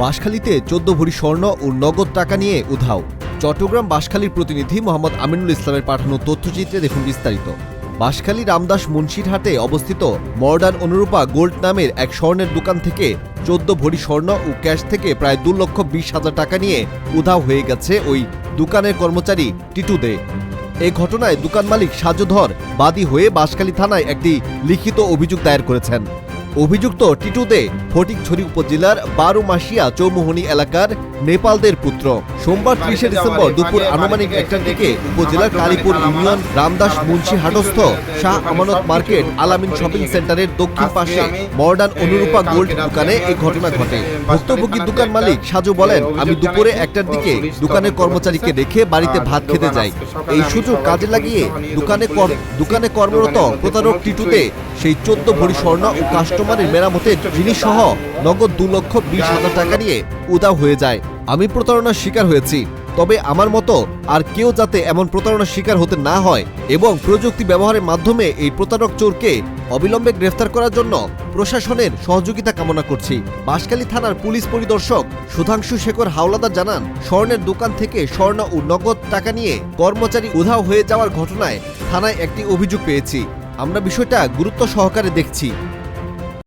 বাঁশখালীতে চোদ্দ ভরি স্বর্ণ ও নগদ টাকা নিয়ে উধাও। চট্টগ্রাম বাঁশখালীর প্রতিনিধি মোহাম্মদ আমিনুল ইসলামের পাঠানো তথ্যচিত্রে দেখুন বিস্তারিত। বাঁশখালী রামদাস মুন্সিরহাটে অবস্থিত মডার্ন অনুরূপা গোল্ড নামের এক স্বর্ণের দোকান থেকে চোদ্দ ভরি স্বর্ণ ও ক্যাশ থেকে প্রায় দু লক্ষ বিশ হাজার টাকা নিয়ে উধাও হয়ে গেছে ওই দোকানের কর্মচারী টিটু দে। এই ঘটনায় দোকান মালিক সাজুধর বাদী হয়ে বাঁশখালী থানায় একটি লিখিত অভিযোগ দায়ের করেছেন। অভিযুক্ত টিটু দে ফটিকছড়ি উপজেলার বারুমাসিয়া চৌমোহনী এলাকার নেপালদের পুত্র। সোমবার ত্রিশে ডিসেম্বর দুপুর আনুমানিক একটার দিকে উপজেলার কালীপুর ইউনিয়ন রামদাস মুন্সি হাটস্থ শাহ আমানত মার্কেট আলামিন শপিং সেন্টারের দক্ষিণ পাশে মডার্ন অনুরূপা গোল্ড দোকানে এই ঘটনা ঘটে। ভুক্তভোগী দোকান মালিক সাজু বলেন আমি দুপুরে একটার দিকে দোকানের কর্মচারীকে রেখে বাড়িতে ভাত খেতে যাই। এই সুযোগ কাজে লাগিয়ে দোকানে দোকানে কর্মরত প্রতারক টিটুতে সেই চোদ্দ ভরি স্বর্ণ ও কাস্টমারের মেরামতের জিনিস সহ নগদ দু লক্ষ বিশ হাজার টাকা নিয়ে উদাও হয়ে যায়। আমি প্রতারণার শিকার হয়েছি। তবে আমার মতো আর কেউ যাতে এমন প্রতারণার শিকার হতে না হয় এবং প্রযুক্তি ব্যবহারের মাধ্যমে এই প্রতারক চোরকে অবিলম্বে গ্রেফতার করার জন্য প্রশাসনের সহযোগিতা কামনা করছি। বাঁশখালী থানার পুলিশ পরিদর্শক সুধাংশু শেখর হাওলাদার জানান, স্বর্ণের দোকান থেকে স্বর্ণ ও নগদ টাকা নিয়ে কর্মচারী উধাও হয়ে যাওয়ার ঘটনায় থানায় একটি অভিযোগ পেয়েছি। আমরা বিষয়টা গুরুত্ব সহকারে দেখছি।